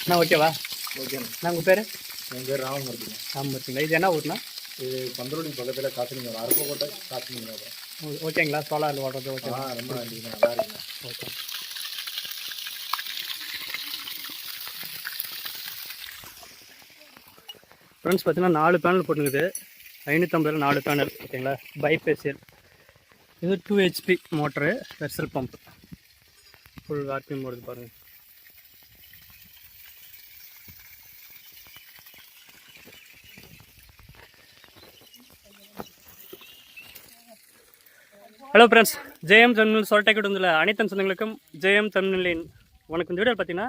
அண்ணா ஓகேவா ஓகேண்ணா நான் உங்கள் பேர்? என் பேர் ராமமூர்த்திங்க ராமூர்த்திங்களா இது என்ன ஊர்னா இது பந்தரோடி பக்கத்தில் காசுங்க அருப்பக்கோட்டை ஓ- ஓகேங்களா சோலார் ஓடுறது ஓகே ஆ ரொம்ப நன்றிங்க நல்லா இருக்குங்க. ஓகே ஃப்ரெண்ட்ஸ் பார்த்தீங்கன்னா நாலு பேனல் போட்டுருக்குது. ஐநூற்றம்பதில் நாலு பேனல் ஓகேங்களா பைபேசியல் இது டூ ஹெச்பி மோட்ரு வெர்சல் பம்ப் ஃபுல் ஆர்பிஎம் போடுது பாருங்கள் ஹலோ ஃப்ரெண்ட்ஸ் ஜெயம் தமிழ் சொல்லிட்டே வந்துள்ள அனைத்து சொந்தங்களுக்கும் ஜெயம் தமிழின் உனக்கு இந்த வீடியோ பார்த்தீங்கன்னா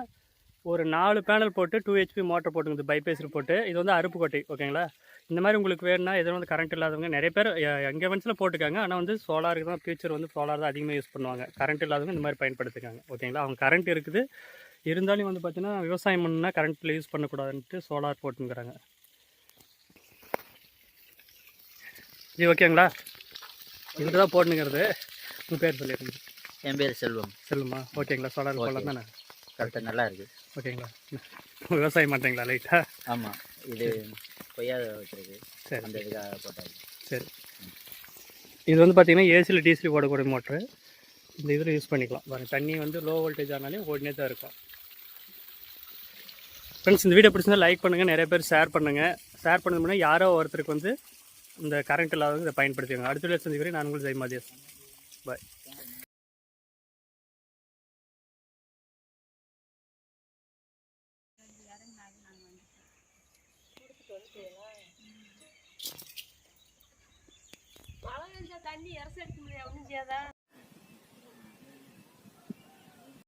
ஒரு நாலு பேனல் போட்டு டூ ஹெச்பி மோட்டர் போட்டுங்குது பைபேஸில் போட்டு. இது வந்து அருப்புக்கோட்டை ஓகேங்களா இந்த மாதிரி உங்களுக்கு வேணும்னா எதுவும் வந்து கரண்ட் இல்லாதவங்க நிறைய பேர் எங்கே வென்ஸில் போட்டுக்காங்க ஆனால் வந்து சோலாருக்கு தான் ஃபியூச்சர் வந்து சோலார் தான் அதிகமாக யூஸ் பண்ணுவாங்க. கரண்ட் இல்லாதவங்க இந்த மாதிரி பயன்படுத்திக்காங்க ஓகேங்களா அவங்க கரண்ட் இருக்குது. இருந்தாலும் வந்து பார்த்தீங்கன்னா விவசாயம் பண்ணால் கரண்ட்டில் யூஸ் பண்ணக்கூடாதுன்ட்டு சோலார் போட்டுங்கிறாங்க இது ஓகேங்களா இதுக்கு தான் போட்டுங்கிறது உங்கள் பேர் சொல்லிடுங்க என் பேர் செல்வம். சொல்லுமா ஓகேங்களா சோலார் போடலாம் தானே? கரெக்டாக நல்லா இருக்கு. ஓகேங்களா விவசாயம் பண்ணுறீங்களா லைட்டாக ஆமாம் இது கொய்யா வச்சிருக்கு சரி அந்த இதுக்காக போட்டாங்க. சரி. இது வந்து பார்த்தீங்கன்னா ஏசியில் டீசல் ஓடக்கூடிய மோட்ரு இந்த இதில் யூஸ் பண்ணிக்கலாம். பாருங்க தண்ணி வந்து லோ வோல்டேஜ் ஆனாலும் ஓடினே தான் இருக்கும். ஃப்ரெண்ட்ஸ் இந்த வீடியோ பிடிச்சிருந்தா லைக் பண்ணுங்கள் நிறைய பேர் ஷேர் பண்ணுங்கள் ஷேர் பண்ணதுமுன்னா யாரோ ஒருத்தருக்கு வந்து இந்த கரண்ட் இல்லாதவங்க இதை பயன்படுத்திக்கோங்க. அடுத்த சந்திக்கிறேன். நான் உங்களுக்கு ஜெய்மாதியஸ் பாய் மழை பெஞ்சா தண்ணி இறச்சி எடுக்க முடியாது ஒன்றும் செய்யாதா?